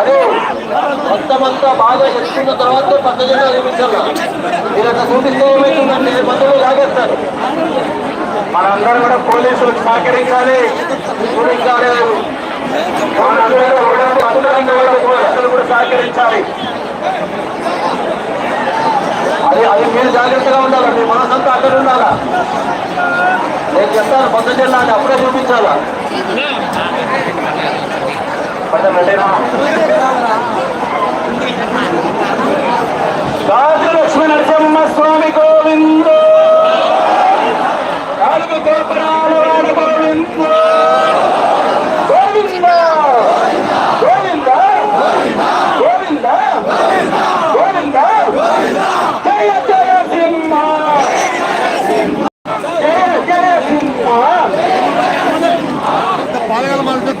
అదే మొత్తం అంతా బాగా ఎత్తుకున్న తర్వాత పెద్ద జెండా చూపించాలి. మీరు అక్కడ చూపిస్తే ఏమవుతుందంటే మందులు లాగేస్తారు. మనందరూ కూడా పోలీసులకు సహకరించాలి. చూపించాలి మనందరూ కూడా సహకరించాలి. అది అది మీరు జాగ్రత్తగా ఉండాలండి. మనసంతా అక్కడ ఉండాలా? నేను చెప్తాను కొత్త జిల్లా అని అప్పుడే చూపించాలా కొంచెం పెట్టేనా?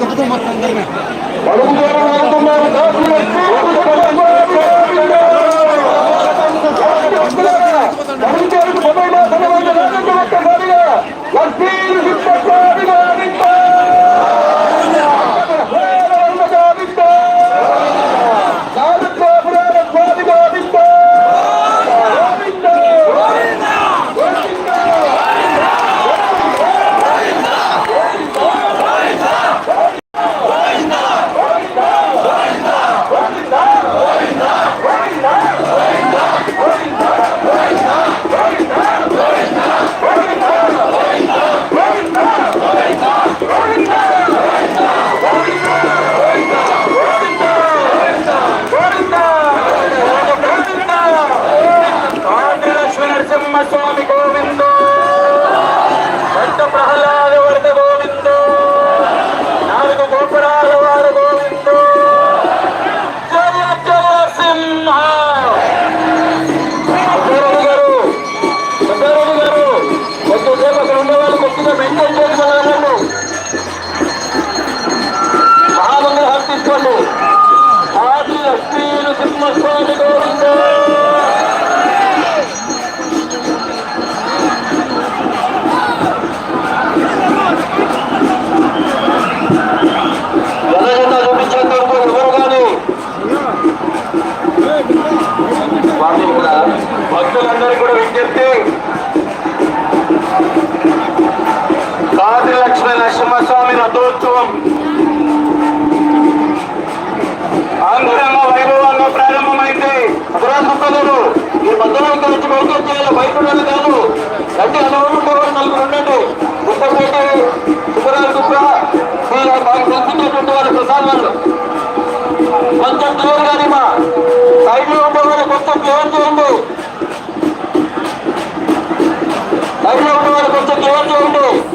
दुख दो मत अंदर में बलूदार मत मत दुख मत భక్తులందరికీ కూడా విజ్ఞప్తి. కాది లక్ష్మీ నరసింహస్వామి రథోత్సవం. అంగరంగ వైభవంగా ప్రారంభమైంది. అపరాధపదలు ఈ మధ్యలో ఇంకా వచ్చి బయటకు చేయాలి బయట కాదు. అంటే అనుభవం నలుగురు ఉండండి. గుప్పపేట సుబ్బరాజు గుప్ప మీరు మాకు తెలిసినటువంటి వారు ప్రసాద్ వాళ్ళు కొంచెం క్లియర్ కానీ మా సైడ్లో ఉండే వాళ్ళు కొంచెం క్లియర్ చేయండి. సైడ్లో ఉండే